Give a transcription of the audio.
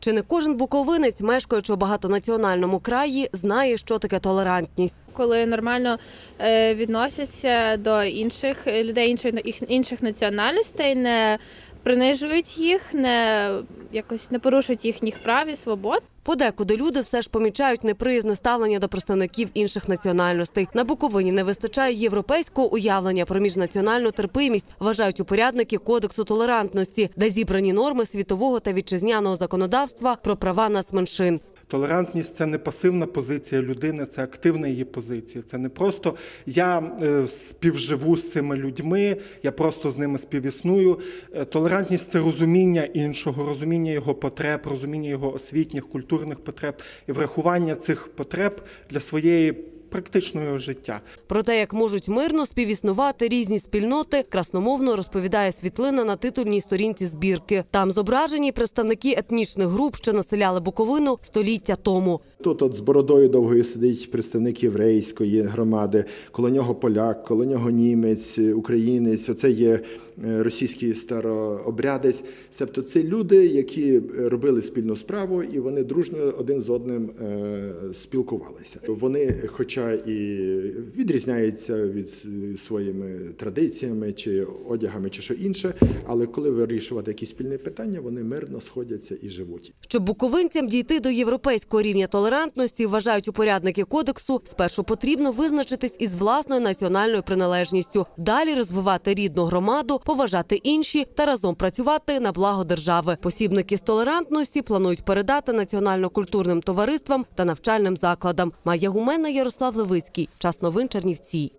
Чи не кожен буковинець, мешкаючи у багатонаціональному краї, знає, що таке толерантність? коли нормально е, відносяться до інших людей інших інших національностей, не принижують їх, не якось не порушують їхніх прав і свобод. Подекуди люди все ж помічають неприязне ставлення до представників інших національностей. На Буковині не вистачає європейського уявлення про міжнаціональну терпимість, вважають упорядники кодексу толерантності, де зібрані норми світового та вітчизняного законодавства про права нацменшин. Толерантність це не пасивна позиція людини, це активна її позиція. Це не просто я е, співживу з цими людьми, я просто з ними співісную. Е, Толерантність це розуміння іншого, розуміння його потреб, розуміння його освітніх, культурних потреб і врахування цих потреб для своєї практичного життя. Про те, як можуть мирно співіснувати різні спільноти, красномовно розповідає світлина на титульній сторінці збірки. Там зображені представники етнічних груп, що населяли Буковину століття тому. Тут от з бородою довгою сидить представник єврейської громади, коло нього поляк, коло нього німець, українець. Оце є е, російський старообрядець. Себто це люди, які робили спільну справу, і вони дружно один з одним е, спілкувалися. Вони, хоча і відрізняються від е, своїми традиціями чи одягами, чи що інше, але коли вирішувати якісь спільні питання, вони мирно сходяться і живуть. Щоб буковинцям дійти до європейського рівня толерантності, вважають упорядники кодексу, спершу потрібно визначитись із власною національною приналежністю, далі розвивати рідну громаду, поважати інші та разом працювати на благо держави. Посібники з толерантності планують передати національно-культурним товариствам та навчальним закладам. Майя Гумена, Ярослав Левицький. Час новин Чернівці.